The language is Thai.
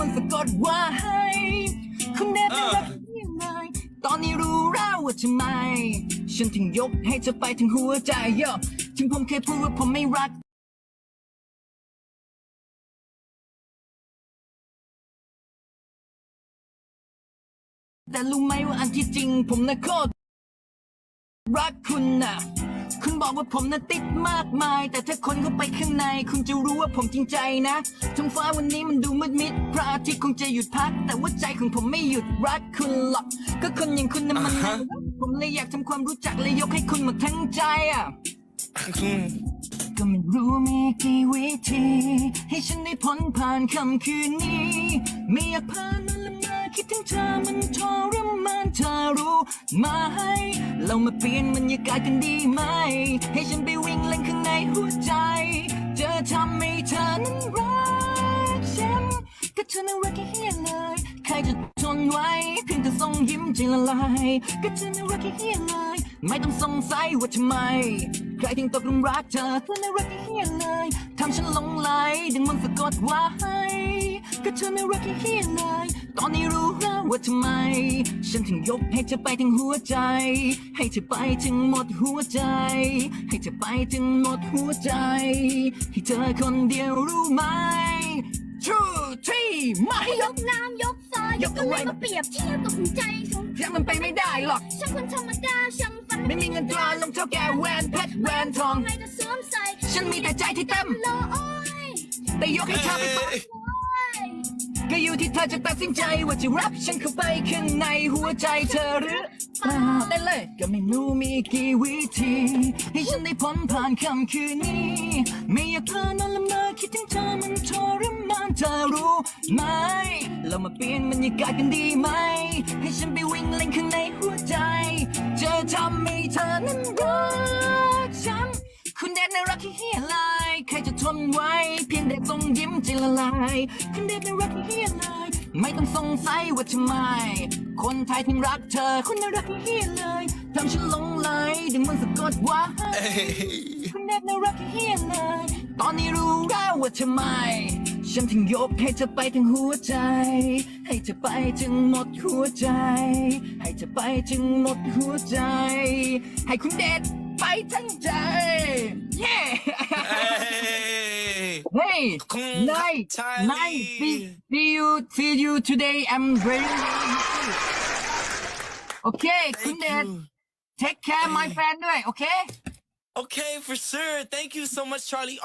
มันสะกดว่าให้คุณแน่เป็นรักยังไงตอนนี้รู้แล้วว่าทำไม ฉันถึงยกให้เธอไปถึงหัวใจเยอะถึงผมเคยพูดว่าผมไม่รักแต่รู้ไหมว่าอันที่จริงผมนะโคตรรักคุณนะ คุณบอกว่าผมน่ะติดมากมาย แต่ถ้าคนเข้าไปข้างในคุณจะรู้ว่าผมจริงใจนะท้องฟ้าวันนี้มันดูมืดมิดพระอาทิตย์คงจะหยุดพัก แต่ว่าใจของผมไม่หยุดรักคุณหรอก ก็คนอย่างคุณน่ะมันอ่าฮะผมเลยอยากทำความรู้จักเลยยกให้คุณหมดทั้งใจอะ ก็ไม่รู้มีกี่วิธี ให้ฉันได้พ้นผ่านค่ำคืนนี้ ไม่อยากพานอนละเมา คิดถึงเธอมันทรมานเธอรู้ไหมเรามาเปลี่ยนบรรยากาศกันดีไหม ให้ฉันไปวิ่งเล่นข้างในหัวใจจะทำให้เธอนั้นรักฉันก็เธอน่ารักแค่เฮียเลย ใครจะทนไหวเพียงแต่ส่งยิ้มใจละลายก็เธอน่ารักแค่เฮียเลย ไม่ต้องสงสัยว่าทำไม ใครถึงตกหลุมรักเธอเธอน่ารักแค่เฮียเลยทำฉันหลงไหลดึงมันสะกดไว้ ก็เธอน่ารักแค่เฮียเลย ตอนนี้รู้แล้วว่าทำไม ฉันถึงยกให้เธอไปถึงหัวใจ ให้เธอไปถึงหมดหัวใจ ให้เธอไปถึงหมดหัวใจ ให้เธอคนเดียวรู้ไหม two three ไม่ยกน้ำยกฟ้ายกอะไรมาเปรียบเทียบกับหัวใจของยังมันไปไม่ได้หรอกช่างคนธรรมดาช่างฝันไม่มีเงินตราลงเท่าแก่แหวนเพชรแหวนทองใครจะสวมใส่ฉันมีแต่ใจที่เต็มโลโอ้ยแต่ยกให้เธอไปฝันโอ้ยก็ อยู่ที่เธอจะตัดสินใจว่าจะรับฉันเข้าไปข้างในหัวใจเธอหรือเปล่าได้เลยก็ไม่รู้มีกี่วิธี ให้ฉันได้พ้นผ่านค่ำคืนนี้ ไม่อยากพานอนละเมอคิดถึงเธอมันทรมานเธอรู้ไหม เรามาเปลี่ยนบรรยากาศกันดีไหม ให้ฉันไปวิ่งเล่นข้างในหัวใจ จะทำให้เธอนั้น ทนไหวเพียงแต่ทรงยิ้มใจละลายคุณแดนน่ารักที่เฮียลายไม่ต้องสงสัยว่าทำไม คนไทยถึงรักเธอคุณน่ารักที่เฮียเลยทำฉันหลงไหลดึงมันต์สะกดไว่าคุณแดนน่ารักที่เฮียเลย ตอนนี้รู้แล้วว่าทำไม ฉันถึงยกให้เธอไปถึงหัวใจ ให้เธอไปถึงหมดหัวใจ ให้เธอไปถึงหมดหัวใจ ให้คุณเดชไปทั้งใจเย้ Hey. Hey คุณ nice ชาลี nice see see you see you today I'm very happy โอเคคุณเดช you. take care my friend ด้วยโอเค Okay, for sure. Thank you so much, Charlie.